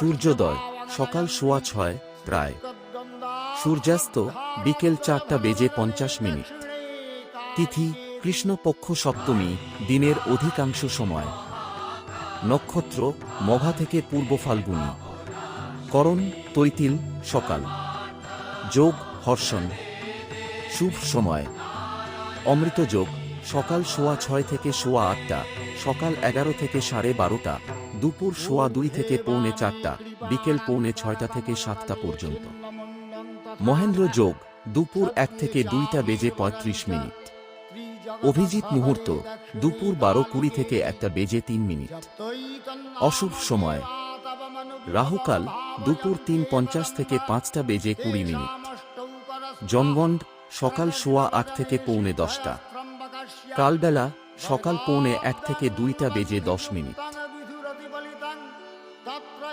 সূর্যোদয়, সকাল সোয়া ছয়, প্রায়। সূর্যাস্ত বিকেল চারটা বেজে পঞ্চাশ মিনিট। তিথি, কৃষ্ণপক্ষ সপ্তমী, দিনের অধিকাংশ সময়। নক্ষত্র, মঘা থেকে পূর্ব ফাল্গুনী। করণ, তৈতিল, সকাল। যোগ, হর্ষণ। শুভ সময়। অমৃত যোগ, সকাল সোয়া ছয় থেকে সোয়া আটটা, সকাল এগারো থেকে সাড়ে বারোটা। দুপুর সোয়া দুই থেকে পৌনে চারটা, বিকেল পৌনে ছয়টা থেকে সাতটা পর্যন্ত। মহেন্দ্র যোগ দুপুর এক থেকে দুইটা বেজে পঁয়ত্রিশ মিনিট। অভিজিৎ মুহূর্ত দুপুর বারো কুড়ি থেকে একটা বেজে তিন মিনিট। অশুভ সময়। রাহুকাল দুপুর তিন পঞ্চাশ থেকে পাঁচটা বেজে কুড়ি মিনিট। জনগণ্ড সকাল সোয়া আট থেকে পৌনে দশটা। কালবেলা সকাল পৌনে এক থেকে দুইটা বেজে দশ মিনিট। তত্রয়